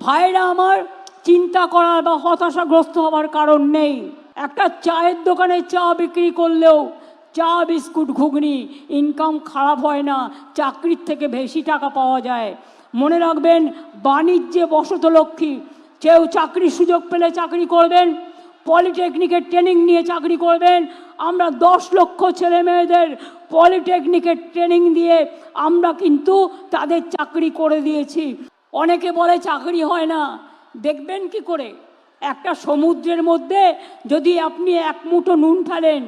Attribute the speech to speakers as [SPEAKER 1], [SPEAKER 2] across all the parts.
[SPEAKER 1] ভাইরা আমার, চিন্তা করার বা হতাশাগ্রস্ত হওয়ার কারণ নেই। একটা চায়ের দোকানে চা বিক্রি করলেও চা, বিস্কুট, ঘুগনি ইনকাম খারাপ হয় না, চাকরির থেকে বেশি টাকা পাওয়া যায়। মনে রাখবেন, বাণিজ্যে বসত লক্ষ্মী। কেউ চাকরির সুযোগ পেলে চাকরি করবেন, পলিটেকনিকের ট্রেনিং নিয়ে চাকরি করবেন। আমরা দশ লক্ষ ছেলে মেয়েদের পলিটেকনিকের ট্রেনিং দিয়ে আমরা কিন্তু তাদের চাকরি করে দিয়েছি। অনেকে বলে চাকরি হয় না। দেখবেন কি করে? একটা সমুদ্রের মধ্যে যদি আপনি এক মুঠো নুন ফেলেন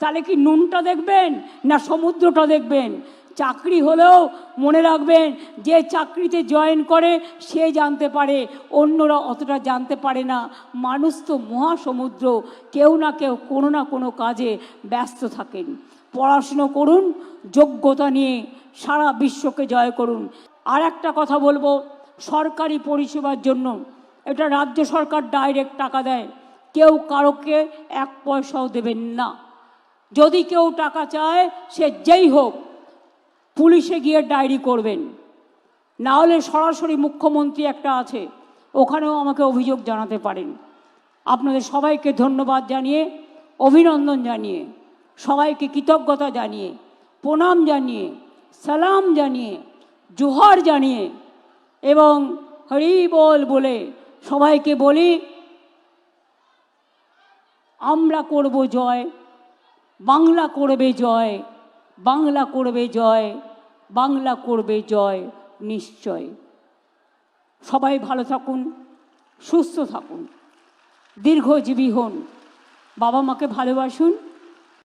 [SPEAKER 1] তাহলে কি নুনটা দেখবেন না সমুদ্রটা দেখবেন? চাকরি হলেও মনে রাখবেন, যে চাকরিতে জয়েন করে সে জানতে পারে, অন্যরা অতটা জানতে পারে না। মানুষ তো মহাসমুদ্র, কেউ না কেউ কোনো না কোনো কাজে ব্যস্ত থাকেন। পড়াশুনো করুন, যোগ্যতা নিয়ে সারা বিশ্বকে জয় করুন। আর একটা কথা বলব সরকারি পরিষেবার জন্য এটা রাজ্য সরকার ডাইরেক্ট টাকা দেয়। কেউ কারোকে এক পয়সাও দেবেন না। যদি কেউ টাকা চায়, সে যেই হোক, পুলিশে গিয়ে ডায়েরি করবেন। না হলে সরাসরি মুখ্যমন্ত্রী একটা আছে, ওখানেও আমাকে অভিযোগ জানাতে পারেন। আপনাদের সবাইকে ধন্যবাদ জানিয়ে, অভিনন্দন জানিয়ে, সবাইকে কৃতজ্ঞতা জানিয়ে, প্রণাম জানিয়ে, সালাম জানিয়ে, জোহার জানিয়ে এবং হরি বল বলে সবাইকে বলি, আমরা করব জয়, বাংলা করবে জয়, বাংলা করবে জয়, বাংলা করবে জয় নিশ্চয়। সবাই ভালো থাকুন, সুস্থ থাকুন, দীর্ঘজীবী হন বাবা মাকে ভালোবাসুন